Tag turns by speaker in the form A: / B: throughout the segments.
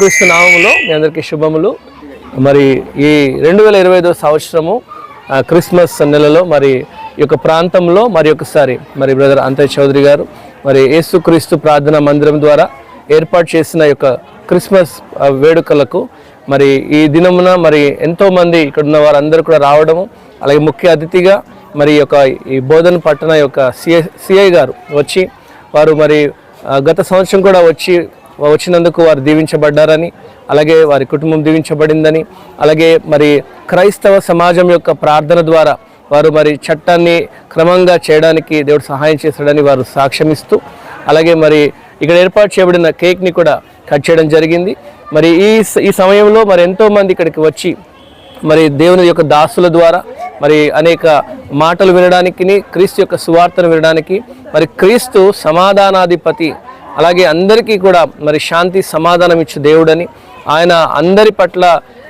A: యేసుక్రీస్తు నామములో మీ అందరికీ శుభములు. మరి ఈ రెండు వేల ఇరవై ఐదో సంవత్సరము క్రిస్మస్ నెలలో మరి ఈ యొక్క ప్రాంతంలో మరి ఒకసారి మరి బ్రదర్ అంతయ్య చౌదరి గారు మరి యేసుక్రీస్తు ప్రార్థన మందిరం ద్వారా ఏర్పాటు చేసిన యొక్క క్రిస్మస్ వేడుకలకు మరి ఈ దినమున మరి ఎంతోమంది ఇక్కడ ఉన్న వారందరూ కూడా రావడము అలాగే ముఖ్య అతిథిగా మరి యొక్క ఈ బోధన పట్టణ యొక్క సిఐ సిఐ గారు వచ్చి వారు మరి గత సంవత్సరం కూడా వచ్చి వచ్చినందుకు వారు దీవించబడ్డారని అలాగే వారి కుటుంబం దీవించబడిందని అలాగే మరి క్రైస్తవ సమాజం యొక్క ప్రార్థన ద్వారా వారు మరి చట్టాన్ని క్రమంగా చేయడానికి దేవుడు సహాయం చేశాడని వారు సాక్ష్యమిస్తూ అలాగే మరి ఇక్కడ ఏర్పాటు చేయబడిన కేక్ని కూడా కట్ చేయడం జరిగింది. మరి ఈ స- ఈ సమయంలో మరి ఎంతోమంది ఇక్కడికి వచ్చి మరి దేవుని యొక్క దాసుల ద్వారా మరి అనేక మాటలు వినడానికి క్రీస్తు యొక్క సువార్తను వినడానికి మరి క్రీస్తు సమాధానాధిపతి అలాగే అందరికీ కూడా మరి శాంతి సమాధానం ఇచ్చే దేవుడని ఆయన అందరి పట్ల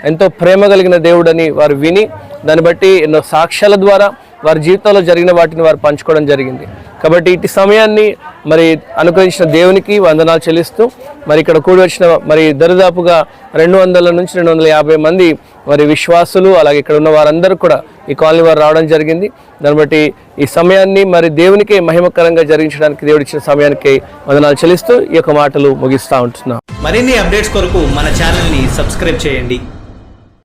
A: ఎంతో ప్రేమ కలిగిన దేవుడని వారు విని దాన్ని బట్టి ఎన్నో సాక్ష్యాల ద్వారా వారి జీవితంలో జరిగిన వాటిని వారు పంచుకోవడం జరిగింది. కాబట్టి ఇటు సమయాన్ని మరి అనుగ్రహించిన దేవునికి వందనాలు చెల్లిస్తూ మరి ఇక్కడ కూడి వచ్చిన మరి దరిదాపుగా రెండు వందల నుంచి రెండు వందల యాభై మంది మరి విశ్వాసులు అలాగే ఇక్కడ ఉన్న వారందరూ కూడా ఈ కాలనీ వారు రావడం జరిగింది. దాన్ని బట్టి ఈ సమయాన్ని మరి దేవునికే మహిమకరంగా జరిగించడానికి దేవుడు ఇచ్చిన సమయానికి వందనాలు చెల్లిస్తూ ఈ యొక్క మాటలు ముగిస్తూ ఉంటున్నాం.
B: మరిన్ని అప్డేట్స్ కొరకు మన ఛానల్ని సబ్స్క్రైబ్ చేయండి.